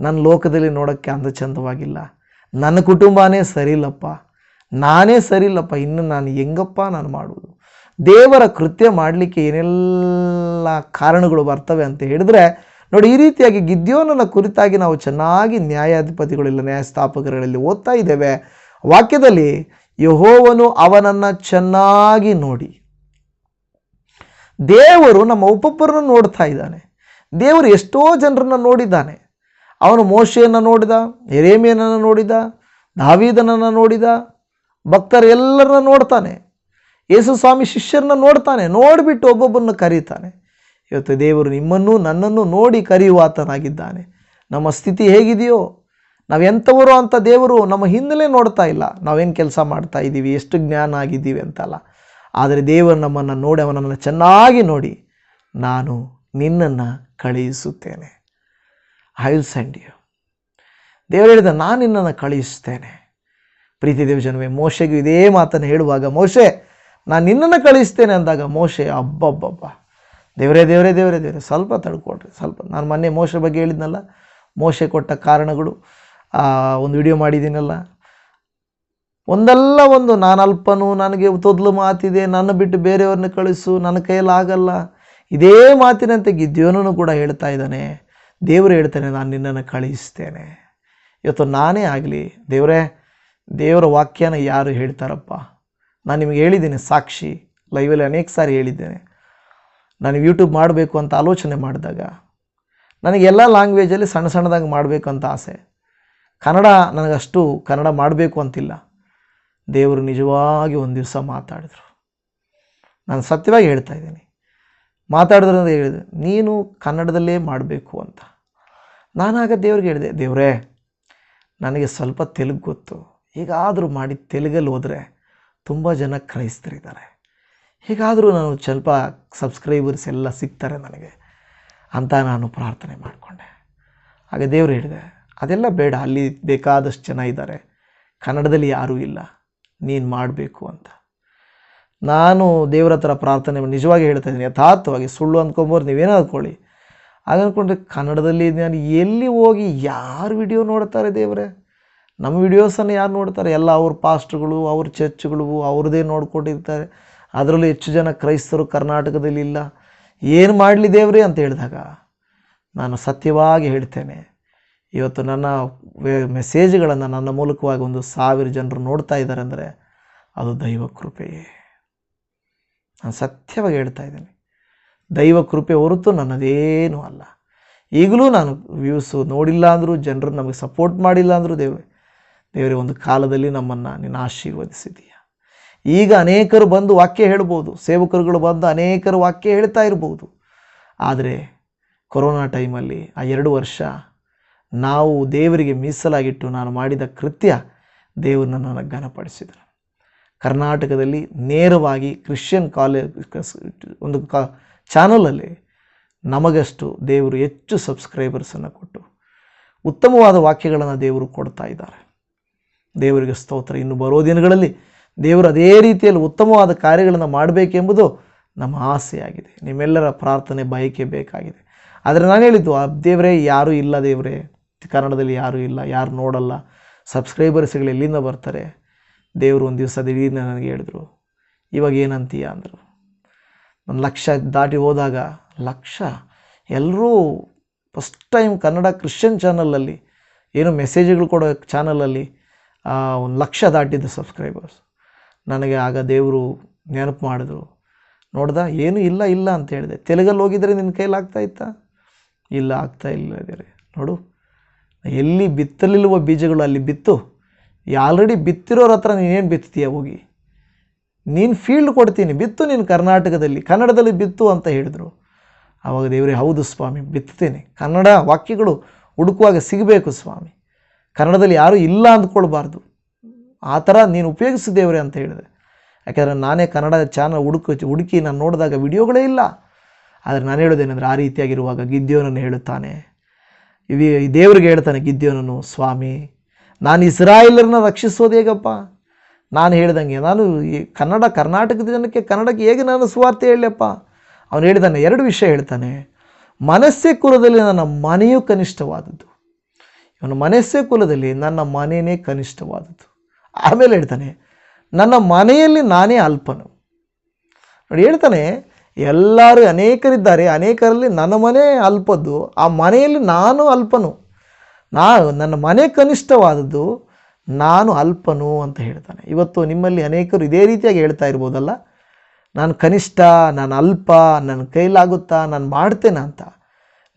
ನನ್ನ ಲೋಕದಲ್ಲಿ ನೋಡೋಕ್ಕೆ ಅಂದ ಚಂದವಾಗಿಲ್ಲ ನನ್ನ ಕುಟುಂಬನೇ ಸರಿಯಿಲ್ಲಪ್ಪ. ನಾನೇ ಸರಿಯಿಲ್ಲಪ್ಪ, ಇನ್ನು ನಾನು ಹೆಂಗಪ್ಪ ನಾನು ಮಾಡುವುದು? ದೇವರ ಕೃತ್ಯ ಮಾಡಲಿಕ್ಕೆ ಏನೆಲ್ಲ ಕಾರಣಗಳು ಬರ್ತವೆ ಅಂತ ಹೇಳಿದ್ರೆ, ನೋಡಿ, ಈ ರೀತಿಯಾಗಿ ಗಿದ್ಯೋನನ ಕುರಿತಾಗಿ ನಾವು ಚೆನ್ನಾಗಿ ನ್ಯಾಯಾಧಿಪತಿಗಳಿಲ್ಲ ನ್ಯಾಯಸ್ಥಾಪಕರಲ್ಲಿ ಓದ್ತಾ ಇದ್ದೇವೆ. ವಾಕ್ಯದಲ್ಲಿ, ಯಹೋವನು ಅವನನ್ನು ಚೆನ್ನಾಗಿ ನೋಡಿ. ದೇವರು ನಮ್ಮ ಉಪಪ್ಪರನ್ನು ನೋಡ್ತಾ ಇದ್ದಾನೆ. ದೇವರು ಎಷ್ಟೋ ಜನರನ್ನು ನೋಡಿದ್ದಾನೆ. ಅವನು ಮೋಶೆಯನ್ನು ನೋಡಿದ ಎರೇಮಿಯನನ್ನು ನೋಡಿದ, ದಾವೀದನನ್ನು ನೋಡಿದ ಭಕ್ತರೆಲ್ಲರನ್ನ ನೋಡ್ತಾನೆ. ಯೇಸು ಸ್ವಾಮಿ ಶಿಷ್ಯರನ್ನ ನೋಡ್ತಾನೆ. ನೋಡಿಬಿಟ್ಟು ಒಬ್ಬೊಬ್ಬರನ್ನು ಕರೀತಾನೆ. ಇವತ್ತು ದೇವರು ನಿಮ್ಮನ್ನು ನನ್ನನ್ನು ನೋಡಿ ಕರೆಯುವಾತನಾಗಿದ್ದಾನೆ ನಮ್ಮ ಸ್ಥಿತಿ ಹೇಗಿದೆಯೋ? ನಾವೆಂಥವರು ಅಂತ ದೇವರು ನಮ್ಮ ಹಿನ್ನೆಲೆ ನೋಡ್ತಾ ಇಲ್ಲ. ನಾವೇನು ಕೆಲಸ ಮಾಡ್ತಾ ಇದ್ದೀವಿ? ಎಷ್ಟು ಜ್ಞಾನ ಆಗಿದ್ದೀವಿ ಅಂತಲ್ಲ. ಆದರೆ ದೇವರು ನಮ್ಮನ್ನು ನೋಡಿ, ಅವನನ್ನು ಚೆನ್ನಾಗಿ ನೋಡಿ ನಾನು ನಿನ್ನನ್ನು ಕಳುಹಿಸುತ್ತೇನೆ. I will send you. ದೇವರು ಹೇಳಿದ, ನಾನು ನಿನ್ನನ್ನು ಕಳುಹಿಸ್ತೇನೆ ಪ್ರೀತಿ ದೇವಜನವೇ, ಮೋಶೆಗೂ ಇದೇ ಮಾತನ್ನು ಹೇಳುವಾಗ, ಮೋಶೆ, ನಾನು ನಿನ್ನನ್ನು ಕಳಿಸ್ತೇನೆ ಅಂದಾಗ ಮೋಶೆ, ಅಬ್ಬಬ್ಬಬ್ಬ, ದೇವರೇ ದೇವರೇ ದೇವರೇ ದೇವರೇ, ಸ್ವಲ್ಪ ತಡ್ಕೊಳ್ರಿ, ಸ್ವಲ್ಪ. ನಾನು ಮೊನ್ನೆ ಮೋಶೆ ಬಗ್ಗೆ ಹೇಳಿದ್ನಲ್ಲ, ಮೋಶೆ ಕೊಟ್ಟ ಕಾರಣಗಳು ಒಂದು ವಿಡಿಯೋ ಮಾಡಿದ್ದೀನಲ್ಲ. ಒಂದಲ್ಲ ಒಂದು, ನಾನು ಅಲ್ಪನು, ನನಗೆ ತೊದಲು ಮಾತಿದೆ, ನನ್ನ ಬಿಟ್ಟು ಬೇರೆಯವ್ರನ್ನ ಕಳಿಸು, ನನ್ನ ಕೈಯಲ್ಲಿ ಆಗಲ್ಲ. ಇದೇ ಮಾತಿನಂತೆ ಗಿದ್ಯೋನೂ ಕೂಡ ಹೇಳ್ತಾ ಇದ್ದಾನೆ, ದೇವರು ಹೇಳ್ತಾನೆ, ನಾನು ನಿನ್ನನ್ನು ಕಳಿಸ್ತೇನೆ ಇವತ್ತು ನಾನೇ ಆಗಲಿ, ದೇವರೇ ದೇವರ ವಾಕ್ಯನ ಯಾರು ಹೇಳ್ತಾರಪ್ಪ? ನಾನು ನಿಮಗೆ ಹೇಳಿದ್ದೀನಿ, ಸಾಕ್ಷಿ. ಲೈವಲ್ಲಿ ಅನೇಕ ಸಾರಿ ಹೇಳಿದ್ದೇನೆ. ನಾನು ಯೂಟ್ಯೂಬ್ ಮಾಡಬೇಕು ಅಂತ ಆಲೋಚನೆ ಮಾಡಿದಾಗ, ನನಗೆ ಎಲ್ಲ ಲ್ಯಾಂಗ್ವೇಜಲ್ಲಿ ಸಣ್ಣ ಸಣ್ಣದಾಗಿ ಮಾಡಬೇಕು ಅಂತ ಆಸೆ. ಕನ್ನಡ ನನಗಷ್ಟು ಕನ್ನಡ ಮಾಡಬೇಕು ಅಂತಿಲ್ಲ. ದೇವರು ನಿಜವಾಗಿ ಒಂದು ದಿವಸ ಮಾತಾಡಿದರು. ನಾನು ಸತ್ಯವಾಗಿ ಹೇಳ್ತಾ ಇದ್ದೀನಿ. ಮಾತಾಡಿದ್ರಿಂದ ಹೇಳಿದೆ, ನೀನು ಕನ್ನಡದಲ್ಲೇ ಮಾಡಬೇಕು ಅಂತ. ನಾನಾಗ ದೇವ್ರಿಗೆ ಹೇಳಿದೆ, ದೇವರೇ, ನನಗೆ ಸ್ವಲ್ಪ ತೆಲುಗು ಗೊತ್ತು. ಹೀಗಾದರೂ ಮಾಡಿ ತೆಲುಗಲ್ಲಿ ಹೋದರೆ ತುಂಬ ಜನ ಕ್ರೈಸ್ತರಿದ್ದಾರೆ. ಹೀಗಾದರೂ ನಾನು ಸ್ವಲ್ಪ ಸಬ್ಸ್ಕ್ರೈಬರ್ಸ್ ಎಲ್ಲ ಸಿಗ್ತಾರೆ ನನಗೆ ಅಂತ ನಾನು ಪ್ರಾರ್ಥನೆ ಮಾಡಿಕೊಂಡೆ. ಹಾಗೆ ದೇವರು ಹೇಳಿದೆ, ಅದೆಲ್ಲ ಬೇಡ, ಅಲ್ಲಿ ಬೇಕಾದಷ್ಟು ಜನ ಇದ್ದಾರೆ, ಕನ್ನಡದಲ್ಲಿ ಯಾರೂ ಇಲ್ಲ, ನೀನು ಮಾಡಬೇಕು ಅಂತ. ನಾನು ದೇವರ ಹತ್ರ ಪ್ರಾರ್ಥನೆ ನಿಜವಾಗಿ ಹೇಳ್ತಾ ಇದ್ದೀನಿ, ಯಥಾರ್ಥವಾಗಿ ಸುಳ್ಳು ಅಂದ್ಕೊಂಬೋರು ನೀವೇನೋ ಅಂದ್ಕೊಳ್ಳಿ ಹಾಗೆ ಅಂದ್ಕೊಂಡ್ರೆ ಕನ್ನಡದಲ್ಲಿ ನಾನು ಎಲ್ಲಿ ಹೋಗಿ ಯಾರು ವಿಡಿಯೋ ನೋಡ್ತಾರೆ ದೇವರೇ? ನಮ್ಮ ವಿಡಿಯೋಸನ್ನು ಯಾರು ನೋಡ್ತಾರೆ? ಎಲ್ಲ ಅವ್ರ ಪಾಸ್ಟ್ಗಳು, ಅವ್ರ ಚರ್ಚ್ಗಳು, ಅವ್ರದ್ದೇ ನೋಡ್ಕೊಂಡಿರ್ತಾರೆ. ಅದರಲ್ಲೂ ಹೆಚ್ಚು ಜನ ಕ್ರೈಸ್ತರು ಕರ್ನಾಟಕದಲ್ಲಿ ಇಲ್ಲ. ಏನು ಮಾಡಲಿ ದೇವ್ರಿ ಅಂತ ಹೇಳಿದಾಗ, ನಾನು ಸತ್ಯವಾಗಿ ಹೇಳ್ತೇನೆ. ಇವತ್ತು ನನ್ನ ಮೆಸೇಜ್ಗಳನ್ನು ನನ್ನ ಮೂಲಕವಾಗಿ ಒಂದು ಸಾವಿರ ಜನರು ನೋಡ್ತಾ ಇದ್ದಾರೆ ಅಂದರೆ, ಅದು ದೈವ ಕೃಪೆಯೇ. ನಾನು ಸತ್ಯವಾಗಿ ಹೇಳ್ತಾ ಇದ್ದೀನಿ. ದೈವ ಕೃಪೆ ಹೊರತು ನನ್ನದೇನೂ ಅಲ್ಲ. ಈಗಲೂ ನಾನು ವ್ಯೂಸು ನೋಡಿಲ್ಲ ಅಂದರೂ, ಜನರು ನಮಗೆ ಸಪೋರ್ಟ್ ಮಾಡಿಲ್ಲ ಅಂದರೂ ದೇವರೇ ದೇವರೇ, ಒಂದು ಕಾಲದಲ್ಲಿ ನಮ್ಮನ್ನು ನೀನು ಆಶೀರ್ವದಿಸಿದೀಯ. ಈಗ ಅನೇಕರು ಬಂದು ವಾಕ್ಯ ಹೇಳ್ಬೋದು, ಸೇವಕರುಗಳು ಬಂದು ಅನೇಕರು ವಾಕ್ಯ ಹೇಳ್ತಾ ಇರ್ಬೋದು. ಆದರೆ ಕೊರೋನಾ ಟೈಮಲ್ಲಿ ಆ ಎರಡು ವರ್ಷ ನಾವು ದೇವರಿಗೆ ಮೀಸಲಾಗಿಟ್ಟು ನಾನು ಮಾಡಿದ ಕೃತ್ಯ ದೇವರು ನನ್ನನ್ನು ಘನಪಡಿಸಿದರು. ಕರ್ನಾಟಕದಲ್ಲಿ ನೇರವಾಗಿ ಕ್ರಿಶ್ಚಿಯನ್ ಕಾಲೇಜ್, ಒಂದು ಕಾ ಚಾನಲಲ್ಲಿ ನಮಗಷ್ಟು ದೇವರು ಹೆಚ್ಚು ಸಬ್ಸ್ಕ್ರೈಬರ್ಸನ್ನು ಕೊಟ್ಟು ಉತ್ತಮವಾದ ವಾಕ್ಯಗಳನ್ನು ದೇವರು ಕೊಡ್ತಾ ಇದ್ದಾರೆ. ದೇವರಿಗೆ ಸ್ತೋತ್ರ. ಇನ್ನು ಬರೋ ದಿನಗಳಲ್ಲಿ ದೇವರು ಅದೇ ರೀತಿಯಲ್ಲಿ ಉತ್ತಮವಾದ ಕಾರ್ಯಗಳನ್ನು ಮಾಡಬೇಕೆಂಬುದು ನಮ್ಮ ಆಸೆಯಾಗಿದೆ. ನಿಮ್ಮೆಲ್ಲರ ಪ್ರಾರ್ಥನೆ ಬಯಕೆ ಬೇಕಾಗಿದೆ. ಆದರೆ ನಾನು ಹೇಳಿದ್ದು, ಆ ದೇವರೇ ಯಾರೂ ಇಲ್ಲ ದೇವರೇ. ಕನ್ನಡದಲ್ಲಿ ಯಾರೂ ಇಲ್ಲ, ಯಾರು ನೋಡಲ್ಲ. ಸಬ್ಸ್ಕ್ರೈಬರ್ಸ್ಗಳು ಎಲ್ಲಿಂದ ಬರ್ತಾರೆ? ದೇವರು ಒಂದು ದಿವಸ ದಿಢೀರ್ನ ನನಗೆ ಹೇಳಿದ್ರು. ಇವಾಗ ಏನಂತೀಯ ಅಂದರು. ಒಂದು ಲಕ್ಷ ದಾಟಿ ಹೋದಾಗ, ಲಕ್ಷ? ಎಲ್ಲರೂ ಫಸ್ಟ್ ಟೈಮ್ ಕನ್ನಡ ಕ್ರಿಶ್ಚಿಯನ್ ಚಾನಲಲ್ಲಿ ಏನು ಮೆಸೇಜ್ಗಳು ಕೊಡೋ ಚಾನಲಲ್ಲಿ ಒಂದು ಲಕ್ಷ ದಾಟಿದ್ದು ಸಬ್ಸ್ಕ್ರೈಬರ್ಸ್ ನನಗೆ ಆಗ ದೇವರು ನೆನಪು ಮಾಡಿದ್ರು, ನೋಡ್ದ, ಏನು ಇಲ್ಲ ಇಲ್ಲ ಅಂತ ಹೇಳಿದೆ. ತೆಲುಗಲ್ಲಿ ಹೋಗಿದ್ರೆ ನಿನ್ನ ಕೈಲಿ ಆಗ್ತಾ ಇತ್ತಾ? ಇಲ್ಲ, ಆಗ್ತಾ ಇಲ್ಲ ಇದೆ ನೋಡು, ಎಲ್ಲಿ ಬಿತ್ತಲಿಲ್ವ ಬೀಜಗಳು ಅಲ್ಲಿ ಬಿತ್ತು. ಆಲ್ರೆಡಿ ಬಿತ್ತಿರೋರ ಹತ್ರ ನೀನೇನು ಬಿತ್ತೀಯ ಹೋಗಿ? ನೀನು ಫೀಲ್ಡ್ ಕೊಡ್ತೀನಿ, ಬಿತ್ತು ನೀನು ಕರ್ನಾಟಕದಲ್ಲಿ, ಕನ್ನಡದಲ್ಲಿ ಬಿತ್ತು ಅಂತ ಹೇಳಿದರು. ಆವಾಗ ದೇವರೇ, ಹೌದು ಸ್ವಾಮಿ, ಬಿತ್ತುತ್ತೇನೆ. ಕನ್ನಡ ವಾಕ್ಯಗಳು ಹುಡುಕುವಾಗ ಸಿಗಬೇಕು ಸ್ವಾಮಿ. ಕನ್ನಡದಲ್ಲಿ ಯಾರೂ ಇಲ್ಲ ಅಂದ್ಕೊಳ್ಬಾರ್ದು. ಆ ಥರ ನೀನು ಉಪಯೋಗಿಸು ದೇವರೇ ಅಂತ ಹೇಳಿದೆ. ಯಾಕೆಂದರೆ ನಾನೇ ಕನ್ನಡ ಚಾನಲ್ ಹುಡುಕು, ಹುಡುಕಿ ನಾನು ನೋಡಿದಾಗ ವಿಡಿಯೋಗಳೇ ಇಲ್ಲ. ಆದರೆ ನಾನು ಹೇಳೋದೇನೆಂದರೆ ಆ ರೀತಿಯಾಗಿರುವಾಗ ಗಿದ್ಯೋನನ್ನು ಹೇಳುತ್ತಾನೆ. ಇವಿ ದೇವರಿಗೆ ಹೇಳ್ತಾನೆ ಗಿದ್ಯೋನನು ಸ್ವಾಮಿ, ನಾನು ಇಸ್ರಾಯೇಲರನ್ನ ರಕ್ಷಿಸೋದು ಹೇಗಪ್ಪ? ನಾನು ಹೇಳ್ದಂಗೆ, ನಾನು ಈ ಕನ್ನಡ, ಕರ್ನಾಟಕದ ಜನಕ್ಕೆ ಕನ್ನಡಕ್ಕೆ ಹೇಗೆ ನಾನು ಸುವಾರ್ತೆ ಹೇಳಪ್ಪ ಅವನು ಹೇಳಿದಾನೆ, ಎರಡು ವಿಷಯ ಹೇಳ್ತಾನೆ. ಮನಸ್ಸೆ ಕುಲದಲ್ಲಿ ನನ್ನ ಮನೆಯು ಕನಿಷ್ಠವಾದದ್ದು. ಇವನು ಮನಸ್ಸೇ ಕುಲದಲ್ಲಿ ನನ್ನ ಮನೆಯೇ ಕನಿಷ್ಠವಾದದ್ದು. ಆಮೇಲೆ ಹೇಳ್ತಾನೆ, ನನ್ನ ಮನೆಯಲ್ಲಿ ನಾನೇ ಅಲ್ಪನು. ನೋಡಿ ಹೇಳ್ತಾನೆ, ಎಲ್ಲರೂ ಅನೇಕರಿದ್ದಾರೆ, ಅನೇಕರಲ್ಲಿ ನನ್ನ ಮನೆ ಅಲ್ಪದ್ದು, ಆ ಮನೆಯಲ್ಲಿ ನಾನು ಅಲ್ಪನು. ನಾ ನನ್ನ ಮನೆ ಕನಿಷ್ಠವಾದದ್ದು, ನಾನು ಅಲ್ಪನು ಅಂತ ಹೇಳ್ತಾನೆ. ಇವತ್ತು ನಿಮ್ಮಲ್ಲಿ ಅನೇಕರು ಇದೇ ರೀತಿಯಾಗಿ ಹೇಳ್ತಾ ಇರ್ಬೋದಲ್ಲ, ನಾನು ಕನಿಷ್ಠ, ನಾನು ಅಲ್ಪ, ನನ್ನ ಕೈಲಾಗುತ್ತಾ, ನಾನು ಮಾಡ್ತೇನೆ ಅಂತ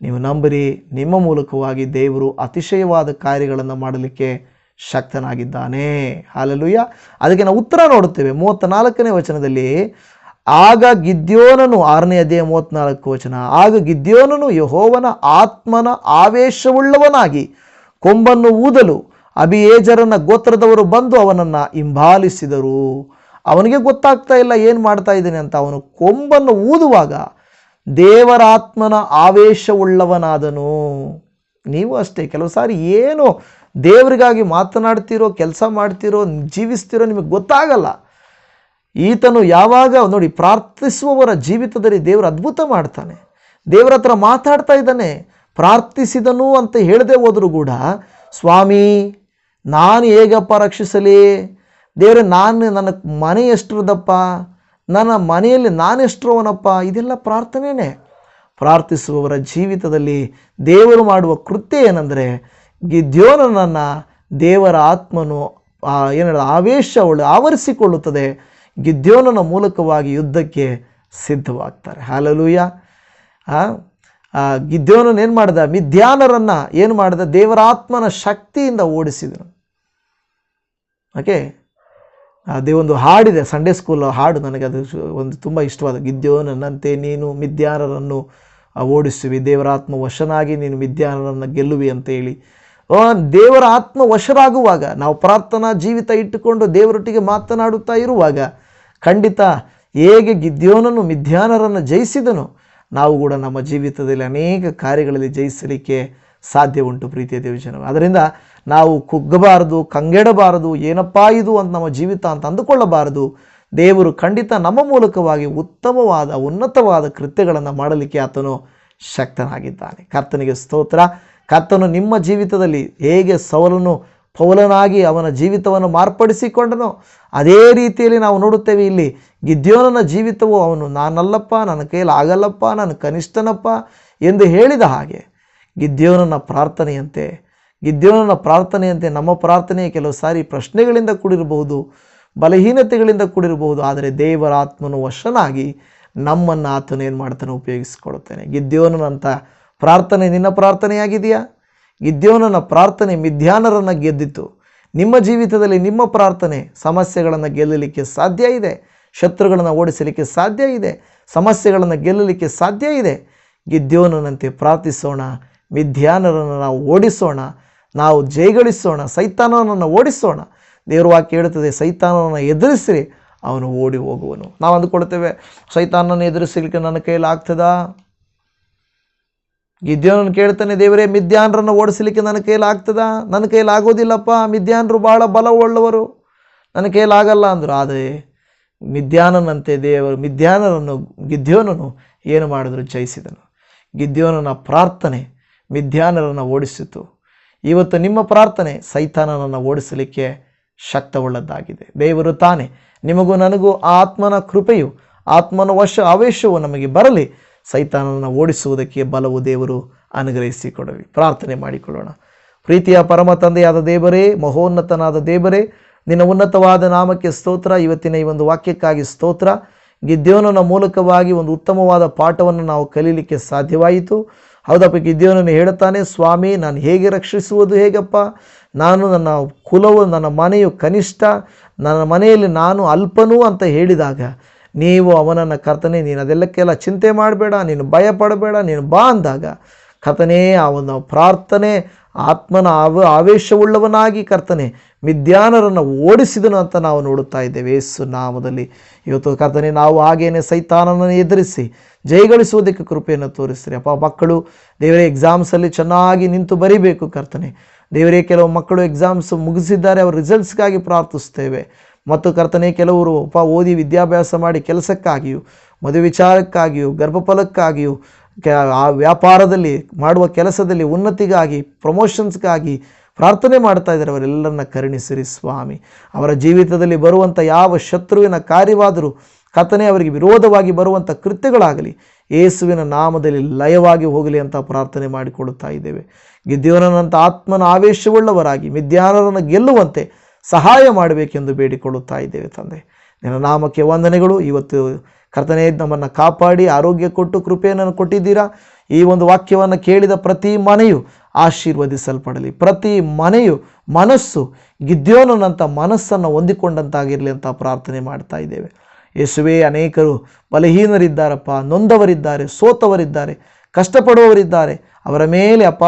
ನೀವು ನಂಬರಿ ನಿಮ್ಮ ಮೂಲಕವಾಗಿ ದೇವರು ಅತಿಶಯವಾದ ಕಾರ್ಯಗಳನ್ನು ಮಾಡಲಿಕ್ಕೆ ಶಕ್ತನಾಗಿದ್ದಾನೆ. ಹಾಲಲುಯ್ಯ ಅದಕ್ಕೆ ನಾವು ಉತ್ತರ ನೋಡುತ್ತೇವೆ. ಮೂವತ್ತ ನಾಲ್ಕನೇ ವಚನದಲ್ಲಿ, ಆಗ ಗಿದ್ಯೋನನು ಆರನೇ ಅಧ್ಯಾಯ ಮೂವತ್ತ್ನಾಲ್ಕು ವಚನ, ಆಗ ಗಿದ್ಯೋನನು ಯಹೋವನ ಆತ್ಮನ ಆವೇಶವುಳ್ಳವನಾಗಿ ಕೊಂಬನ್ನು ಊದಲು ಅಭಿಯೇಜರನ ಗೋತ್ರದವರು ಬಂದು ಅವನನ್ನು ಹಿಂಬಾಲಿಸಿದರು. ಅವನಿಗೆ ಗೊತ್ತಾಗ್ತಾ ಇಲ್ಲ ಏನು ಮಾಡ್ತಾ ಇದ್ದೇನೆ ಅಂತ. ಅವನು ಕೊಂಬನ್ನು ಊದುವಾಗ ದೇವರ ಆತ್ಮನ ಆವೇಶವುಳ್ಳವನಾದನು. ನೀವು ಅಷ್ಟೇ, ಕೆಲವು ಸಾರಿ ಏನು ದೇವರಿಗಾಗಿ ಮಾತನಾಡ್ತಿರೋ, ಕೆಲಸ ಮಾಡ್ತಿರೋ, ಜೀವಿಸ್ತಿರೋ ನಿಮಗೆ ಗೊತ್ತಾಗಲ್ಲ. ಈತನು ಯಾವಾಗ, ನೋಡಿ, ಪ್ರಾರ್ಥಿಸುವವರ ಜೀವಿತದಲ್ಲಿ ದೇವರು ಅದ್ಭುತ ಮಾಡ್ತಾನೆ. ದೇವರ ಹತ್ರ ಮಾತಾಡ್ತಾ ಇದ್ದಾನೆ. ಪ್ರಾರ್ಥಿಸಿದನು ಅಂತ ಹೇಳದೆ ಹೋದರೂ ಕೂಡ, ಸ್ವಾಮಿ, ನಾನು ಹೇಗಪ್ಪ ರಕ್ಷಿಸಲಿ? ದೇವರೇ, ನಾನು ನನ್ನ ಮನೆ ಎಷ್ಟರದಪ್ಪ? ನನ್ನ ಮನೆಯಲ್ಲಿ ನಾನೆಷ್ಟರವನಪ್ಪ ಇದೆಲ್ಲ ಪ್ರಾರ್ಥನೆಯೇ ಪ್ರಾರ್ಥಿಸುವವರ ಜೀವಿತದಲ್ಲಿ ದೇವರು ಮಾಡುವ ಕೃತ್ಯ ಏನಂದರೆ, ಗಿದ್ಯೋನನನ್ನು ದೇವರ ಆತ್ಮನು ಏನು ಆವೇಶವಳು ಆವರಿಸಿಕೊಳ್ಳುತ್ತದೆ. ಗಿದ್ಯೋನನ ಮೂಲಕವಾಗಿ ಯುದ್ಧಕ್ಕೆ ಸಿದ್ಧವಾಗ್ತಾರೆ. ಹಾಲಲೂಯ ಗಿದ್ಯೋನನ್ ಏನು ಮಾಡಿದ? ಮಿಥ್ಯಾನರನ್ನು ಏನು ಮಾಡಿದ? ದೇವರ ಆತ್ಮನ ಶಕ್ತಿಯಿಂದ ಓಡಿಸಿದನು. ಓಕೆ? ಅದೇ ಒಂದು ಹಾಡಿದೆ ಸಂಡೇ ಸ್ಕೂಲ್ ಹಾಡು ನನಗೆ ಅದು ಒಂದು ತುಂಬ ಇಷ್ಟವಾದ. ಗಿದ್ಯೋನನ್ನಂತೆ ನೀನು ಮಿದ್ಯಾನರನ್ನು ಓಡಿಸುವಿ ದೇವರ ಆತ್ಮ ವಶನಾಗಿ ನೀನು ಮಿದ್ಯಾನರನ್ನು ಗೆಲ್ಲುವಿ ಅಂತ ಹೇಳಿ. ಆ, ದೇವರ ಆತ್ಮ ವಶರಾಗುವಾಗ ನಾವು ಪ್ರಾರ್ಥನಾ ಜೀವಿತ ಇಟ್ಟುಕೊಂಡು ದೇವರೊಟ್ಟಿಗೆ ಮಾತನಾಡುತ್ತಾ ಇರುವಾಗ ಖಂಡಿತ ಹೇಗೆ ಗಿದ್ಯೋನನ್ನು ಮಿಧ್ಯಾನರನ್ನು ಜಯಿಸಿದನು ನಾವು ಕೂಡ ನಮ್ಮ ಜೀವಿತದಲ್ಲಿ ಅನೇಕ ಕಾರ್ಯಗಳಲ್ಲಿ ಜಯಿಸಲಿಕ್ಕೆ ಸಾಧ್ಯ ಉಂಟು ಪ್ರೀತಿಯ ದೇವಜನ ಅದರಿಂದ ನಾವು ಕುಗ್ಗಬಾರದು, ಕಂಗೆಡಬಾರದು, ಏನಪ್ಪಾ ಇದು ಅಂತ ನಮ್ಮ ಜೀವಿತ ಅಂತ ಅಂದುಕೊಳ್ಳಬಾರದು. ದೇವರು ಖಂಡಿತ ನಮ್ಮ ಮೂಲಕವಾಗಿ ಉತ್ತಮವಾದ, ಉನ್ನತವಾದ ಕೃತ್ಯಗಳನ್ನು ಮಾಡಲಿಕ್ಕೆ ಆತನು ಶಕ್ತನಾಗಿದ್ದಾನೆ. ಕರ್ತನಿಗೆ ಸ್ತೋತ್ರ. ಕರ್ತನು ನಿಮ್ಮ ಜೀವಿತದಲ್ಲಿ ಹೇಗೆ ಸವಲನು ಪೌಲನಾಗಿ ಅವನ ಜೀವಿತವನ್ನು ಮಾರ್ಪಡಿಸಿಕೊಂಡನು, ಅದೇ ರೀತಿಯಲ್ಲಿ ನಾವು ನೋಡುತ್ತೇವೆ ಇಲ್ಲಿ, ಗಿದ್ಯೋನನ ಜೀವಿತವು ಅವನು, ನಾನಲ್ಲಪ್ಪ, ನನ್ನ ಕೈಯಲ್ಲಿ ಆಗಲ್ಲಪ್ಪ ನಾನು ಕನಿಷ್ಠನಪ್ಪ ಎಂದು ಹೇಳಿದ ಹಾಗೆ, ಗಿದ್ಯೋನನ ಪ್ರಾರ್ಥನೆಯಂತೆ ಗಿದ್ಯೋನನ ಪ್ರಾರ್ಥನೆಯಂತೆ ನಮ್ಮ ಪ್ರಾರ್ಥನೆ ಕೆಲವು ಸಾರಿ ಪ್ರಶ್ನೆಗಳಿಂದ ಕೂಡಿರಬಹುದು, ಬಲಹೀನತೆಗಳಿಂದ ಕೂಡಿರಬಹುದು, ಆದರೆ ದೇವರ ಆತ್ಮನು ವಶನಾಗಿ ನಮ್ಮನ್ನು ಆತನು ಏನು ಮಾಡ್ತಾನೆ ಉಪಯೋಗಿಸಿಕೊಳ್ಳುತ್ತಾನೆ. ಗಿದ್ದೇವನಂಥ ಪ್ರಾರ್ಥನೆ ನಿನ್ನ ಪ್ರಾರ್ಥನೆಯಾಗಿದೆಯಾ? ಗಿದ್ದೇವನ ಪ್ರಾರ್ಥನೆ ಮಿಧ್ಯಾನರನ್ನು ಗೆದ್ದಿತು. ನಿಮ್ಮ ಜೀವಿತದಲ್ಲಿ ನಿಮ್ಮ ಪ್ರಾರ್ಥನೆ ಸಮಸ್ಯೆಗಳನ್ನು ಗೆಲ್ಲಲಿಕ್ಕೆ ಸಾಧ್ಯ ಇದೆ. ಶತ್ರುಗಳನ್ನು ಓಡಿಸಲಿಕ್ಕೆ ಸಾಧ್ಯ ಇದೆ. ಸಮಸ್ಯೆಗಳನ್ನು ಗೆಲ್ಲಲಿಕ್ಕೆ ಸಾಧ್ಯ ಇದೆ. ಗಿದ್ದೇವನಂತೆ ಪ್ರಾರ್ಥಿಸೋಣ. ಮಿಧ್ಯಾನರನ್ನು ನಾವು ಓಡಿಸೋಣ. ನಾವು ಜಯಗಳಿಸೋಣ ಸೈತಾನನನ್ನು ಓಡಿಸೋಣ. ದೇವರು ವಾಕ್ಯ ಹೇಳುತ್ತದೆ ಸೈತಾನನನ್ನು ಎದುರಿಸಿರಿ, ಅವನು ಓಡಿ ಹೋಗುವನು. ನಾವು ಅಂದುಕೊಳ್ತೇವೆ ಸೈತಾನನ್ನು ಎದುರಿಸಲಿಕ್ಕೆ ನನ್ನ ಕೈಯಲ್ಲಿ ಆಗ್ತದ? ಗಿದ್ಯೋನನ್ನು ಕೇಳ್ತಾನೆ, ದೇವರೇ, ಮಿದ್ಯಾನರನ್ನು ಓಡಿಸಲಿಕ್ಕೆ ನನ್ನ ಕೈಯಲ್ಲಿ ಆಗ್ತದ? ನನ್ನ ಕೈಯಲ್ಲಿ ಆಗೋದಿಲ್ಲಪ್ಪ, ಮಿದ್ಯಾನರು ಭಾಳ ಬಲವುಳ್ಳವರು. ನನ್ನ ಕೈಯಲ್ಲಿ ಆಗಲ್ಲ ಅಂದರು, ಆದರೆ ಮಿದ್ಯಾನನಂತೆ ದೇವರು ಮಿದ್ಯಾನರನ್ನು ಗಿದ್ಯೋನನು ಏನು ಮಾಡಿದ್ರು, ಜಯಿಸಿದನು. ಗಿದ್ಯೋನನ ಪ್ರಾರ್ಥನೆ ಮಿದ್ಯಾನರನ್ನು ಓಡಿಸಿತು. ಇವತ್ತು ನಿಮ್ಮ ಪ್ರಾರ್ಥನೆ ಸೈತಾನನನ್ನು ಓಡಿಸಲಿಕ್ಕೆ ಶಕ್ತವುಳ್ಳದ್ದಾಗಿದೆ. ದೇವರು ತಾನೇ, ನಿಮಗೂ ನನಗೂ ಆತ್ಮನ ಕೃಪೆಯು, ಆತ್ಮನ ವಶ, ಆವೇಶವು ನಮಗೆ ಬರಲಿ. ಸೈತಾನನನ್ನು ಓಡಿಸುವುದಕ್ಕೆ ಬಲವು ದೇವರು ಅನುಗ್ರಹಿಸಿಕೊಡಲಿ. ಪ್ರಾರ್ಥನೆ ಮಾಡಿಕೊಳ್ಳೋಣ. ಪ್ರೀತಿಯ ಪರಮ ತಂದೆಯಾದ ದೇವರೇ, ಮಹೋನ್ನತನಾದ ದೇವರೇ, ನಿನ್ನ ಉನ್ನತವಾದ ನಾಮಕ್ಕೆ ಸ್ತೋತ್ರ. ಇವತ್ತಿನ ಈ ಒಂದು ವಾಕ್ಯಕ್ಕಾಗಿ ಸ್ತೋತ್ರ. ಗಿದ್ಯೋನನ ಮೂಲಕವಾಗಿ ಒಂದು ಉತ್ತಮವಾದ ಪಾಠವನ್ನು ನಾವು ಕಲೀಲಿಕ್ಕೆ ಸಾಧ್ಯವಾಯಿತು. ಹೌದಪ್ಪ ಗಿದ್ಯೋನನ್ನು ಹೇಳುತ್ತಾನೆ, ಸ್ವಾಮಿ, ನಾನು ಹೇಗೆ ರಕ್ಷಿಸುವುದು ಹೇಗಪ್ಪ? ನಾನು ನನ್ನ ಕುಲವು, ನನ್ನ ಮನೆಯು ಕನಿಷ್ಠ, ನನ್ನ ಮನೆಯಲ್ಲಿ ನಾನು ಅಲ್ಪನೂ ಅಂತ ಹೇಳಿದಾಗ, ನೀವು ಅವನನ್ನು ಕರ್ತನೆ, ನೀನು ಅದೆಲ್ಲಕ್ಕೆಲ್ಲ ಚಿಂತೆ ಮಾಡಬೇಡ, ನೀನು ಭಯ ಪಡಬೇಡ ನೀನು ಬಾ ಅಂದಾಗ, ಕರ್ತನೇ, ಆ ಒಂದು ಪ್ರಾರ್ಥನೆ ಆತ್ಮನ ಆವ, ಆವೇಶವುಳ್ಳವನಾಗಿ ಕರ್ತನೆ ವಿದ್ಯಾನರನ್ನು ಓಡಿಸಿದನು ಅಂತ ನಾವು ನೋಡುತ್ತಾ ಇದ್ದೇವೆ. ಯೇಸು ನಾಮದಲ್ಲಿ ಇವತ್ತು ಕರ್ತನೆ, ನಾವು ಹಾಗೇನೆ ಸೈತಾನನನ್ನು ಎದುರಿಸಿ ಜಯಗಳಿಸುವುದಕ್ಕೆ ಕೃಪೆಯನ್ನು ತೋರಿಸ್ರಿ ಅಪ್ಪ, ಮಕ್ಕಳು ದೇವರೇ ಎಕ್ಸಾಮ್ಸಲ್ಲಿ ಚೆನ್ನಾಗಿ ನಿಂತು ಬರೀಬೇಕು ಕರ್ತನೆ. ದೇವರೇ, ಕೆಲವು ಮಕ್ಕಳು ಎಕ್ಸಾಮ್ಸ್ ಮುಗಿಸಿದ್ದಾರೆ, ಅವರ ರಿಸಲ್ಟ್ಸ್ಗಾಗಿ ಪ್ರಾರ್ಥಿಸ್ತೇವೆ ಮತ್ತು ಕರ್ತನೆ, ಕೆಲವರು ಉಪ ಓದಿ ವಿದ್ಯಾಭ್ಯಾಸ ಮಾಡಿ ಕೆಲಸಕ್ಕಾಗಿಯೂ ಮದುವೆ ವಿಚಾರಕ್ಕಾಗಿಯೂ ಗರ್ಭಫಲಕ್ಕಾಗಿಯೂ ಆ ವ್ಯಾಪಾರದಲ್ಲಿ ಮಾಡುವ ಕೆಲಸದಲ್ಲಿ ಉನ್ನತಿಗಾಗಿ ಪ್ರಮೋಷನ್ಸ್ಗಾಗಿ ಪ್ರಾರ್ಥನೆ ಮಾಡ್ತಾ ಇದ್ದಾರೆ ಅವರೆಲ್ಲರನ್ನ ಕರುಣಿಸಿರಿ ಸ್ವಾಮಿ. ಅವರ ಜೀವಿತದಲ್ಲಿ ಬರುವಂಥ ಯಾವ ಶತ್ರುವಿನ ಕಾರ್ಯವಾದರೂ ಕಥನೆ ಅವರಿಗೆ ವಿರೋಧವಾಗಿ ಬರುವಂಥ ಕೃತ್ಯಗಳಾಗಲಿ, ಯೇಸುವಿನ ನಾಮದಲ್ಲಿ ಲಯವಾಗಿ ಹೋಗಲಿ ಅಂತ ಪ್ರಾರ್ಥನೆ ಮಾಡಿಕೊಳ್ಳುತ್ತಾ ಇದ್ದೇವೆ. ಗಿದ್ಯೋನಂಥ ಆತ್ಮನ ಆವೇಶವುಳ್ಳವರಾಗಿ ಮಿದ್ಯಾನರನ್ನು ಗೆಲ್ಲುವಂತೆ ಸಹಾಯ ಮಾಡಬೇಕೆಂದು ಬೇಡಿಕೊಳ್ಳುತ್ತಾ ಇದ್ದೇವೆ ತಂದೆ. ನಿನ್ನ ನಾಮಕ್ಕೆ ವಂದನೆಗಳು. ಇವತ್ತು ಕರ್ತನೆ, ನಮ್ಮನ್ನು ಕಾಪಾಡಿ, ಆರೋಗ್ಯ ಕೊಟ್ಟು, ಕೃಪೆಯನ್ನು ಕೊಟ್ಟಿದ್ದೀರಾ? ಈ ಒಂದು ವಾಕ್ಯವನ್ನು ಕೇಳಿದ ಪ್ರತಿ ಮನೆಯು ಆಶೀರ್ವದಿಸಲ್ಪಡಲಿ. ಪ್ರತಿ ಮನೆಯು ಮನಸ್ಸು ಗಿದ್ಯೋನಂಥ ಮನಸ್ಸನ್ನು ಹೊಂದಿಕೊಂಡಂತಾಗಿರಲಿ ಅಂತ ಪ್ರಾರ್ಥನೆ ಮಾಡ್ತಾ ಇದ್ದೇವೆ. ಯೇಸುವೇ, ಅನೇಕರು ಬಲಹೀನರಿದ್ದಾರಪ್ಪ, ನೊಂದವರಿದ್ದಾರೆ, ಸೋತವರಿದ್ದಾರೆ, ಕಷ್ಟಪಡುವವರಿದ್ದಾರೆ. ಅವರ ಮೇಲೆ, ಅಪ್ಪ,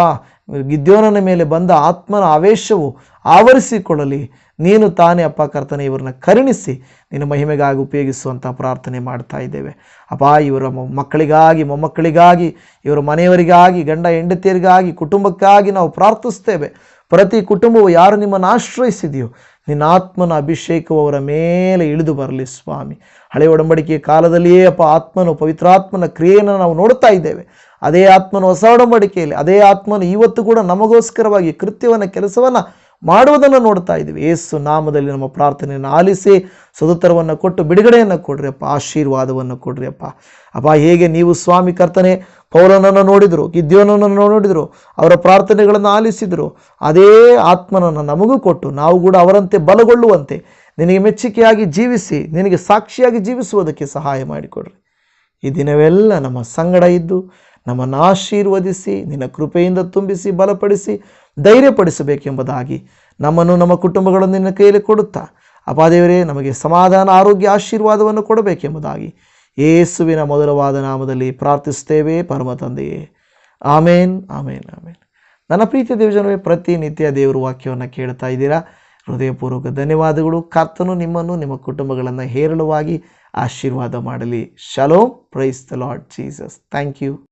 ಗಿದ್ಯೋನನ ಮೇಲೆ ಬಂದ ಆತ್ಮನ ಆವೇಶವು ಆವರಿಸಿಕೊಳ್ಳಲಿ. ನೀನು ತಾನೇ ಅಪ್ಪ ಕರ್ತನೆ, ಇವರನ್ನ ಕರುಣಿಸಿ ನಿನ್ನ ಮಹಿಮೆಗಾಗಿ ಉಪಯೋಗಿಸುವಂಥ ಪ್ರಾರ್ಥನೆ ಮಾಡ್ತಾ ಇದ್ದೇವೆ. ಅಪ್ಪ, ಇವರ ಮಕ್ಕಳಿಗಾಗಿ, ಮೊಮ್ಮಕ್ಕಳಿಗಾಗಿ, ಇವರ ಮನೆಯವರಿಗಾಗಿ, ಗಂಡ ಹೆಂಡತಿಯರಿಗಾಗಿ, ಕುಟುಂಬಕ್ಕಾಗಿ ನಾವು ಪ್ರಾರ್ಥಿಸ್ತೇವೆ ಪ್ರತಿ ಕುಟುಂಬವು ಯಾರು ನಿಮ್ಮನ್ನು ಆಶ್ರಯಿಸಿದೆಯೋ, ನಿನ್ನ ಆತ್ಮನ ಅಭಿಷೇಕವು ಮೇಲೆ ಇಳಿದು ಬರಲಿ ಸ್ವಾಮಿ. ಹಳೆ ಒಡಂಬಡಿಕೆಯ ಕಾಲದಲ್ಲಿಯೇ ಅಪ್ಪ, ಆತ್ಮನು, ಪವಿತ್ರಾತ್ಮನ ಕ್ರಿಯೆಯನ್ನು ನಾವು ನೋಡ್ತಾ ಇದ್ದೇವೆ. ಅದೇ ಆತ್ಮನು ಹೊಸ ಒಡಂಬಡಿಕೆಯಲ್ಲಿ, ಅದೇ ಆತ್ಮನು ಇವತ್ತು ಕೂಡ ನಮಗೋಸ್ಕರವಾಗಿ ಕೃತ್ಯವನ್ನು, ಕೆಲಸವನ್ನು ಮಾಡುವುದನ್ನು ನೋಡ್ತಾ ಇದ್ದೀವಿ. ಏಸು ನಾಮದಲ್ಲಿ ನಮ್ಮ ಪ್ರಾರ್ಥನೆಯನ್ನು ಆಲಿಸಿ ಸದುತ್ತರವನ್ನು ಕೊಟ್ಟು ಬಿಡುಗಡೆಯನ್ನು ಕೊಡ್ರಿಯಪ್ಪ, ಆಶೀರ್ವಾದವನ್ನು ಕೊಡ್ರಿಯಪ್ಪ. ಅಪ್ಪ ಹೇಗೆ ನೀವು ಸ್ವಾಮಿ ಕರ್ತನೆ ಪೌಲನನ್ನು ನೋಡಿದರು ಗಿದ್ಯೋನನ್ನು ನೋಡಿದರು, ಅವರ ಪ್ರಾರ್ಥನೆಗಳನ್ನು ಆಲಿಸಿದರು, ಅದೇ ಆತ್ಮನನ್ನು ನಮಗೂ ಕೊಟ್ಟು ನಾವು ಕೂಡ ಅವರಂತೆ ಬಲಗೊಳ್ಳುವಂತೆ ನಿನಗೆ ಮೆಚ್ಚುಗೆಯಾಗಿ ಜೀವಿಸಿ, ನಿನಗೆ ಸಾಕ್ಷಿಯಾಗಿ ಜೀವಿಸುವುದಕ್ಕೆ ಸಹಾಯ ಮಾಡಿಕೊಡ್ರಿ. ಈ ದಿನವೆಲ್ಲ ನಮ್ಮ ಸಂಗಡ ಇದ್ದು ನಮ್ಮನ್ನು ಆಶೀರ್ವದಿಸಿ, ನಿನ್ನ ಕೃಪೆಯಿಂದ ತುಂಬಿಸಿ, ಬಲಪಡಿಸಿ, ಧೈರ್ಯಪಡಿಸಬೇಕೆಂಬುದಾಗಿ ನಮ್ಮನ್ನು ನಮ್ಮ ಕುಟುಂಬಗಳನ್ನು ನಿನ್ನ ಕೈಯಲ್ಲಿ ಕೊಡುತ್ತಾ, ಅಪಾದೇವರೇ, ನಮಗೆ ಸಮಾಧಾನ, ಆರೋಗ್ಯ, ಆಶೀರ್ವಾದವನ್ನು ಕೊಡಬೇಕೆಂಬುದಾಗಿ ಯೇಸುವಿನ ಮೊದಲವಾದ ನಾಮದಲ್ಲಿ ಪ್ರಾರ್ಥಿಸ್ತೇವೆ ಪರಮ ತಂದೆಯೇ. ಆಮೇನ್ ಆಮೇನ್ ಆಮೇನ್. ನನ್ನ ಪ್ರೀತಿಯ ದೇವಜನವೇ ಪ್ರತಿನಿತ್ಯ ದೇವರ ವಾಕ್ಯವನ್ನು ಕೇಳ್ತಾ ಇದ್ದೀರಾ? ಹೃದಯಪೂರ್ವಕ ಧನ್ಯವಾದಗಳು. ಕರ್ತನು ನಿಮ್ಮನ್ನು ನಿಮ್ಮ ಕುಟುಂಬಗಳನ್ನು ಹೇರಳವಾಗಿ ಆಶೀರ್ವಾದ ಮಾಡಲಿ. ಶಲೋ praise the Lord Jesus. Thank you.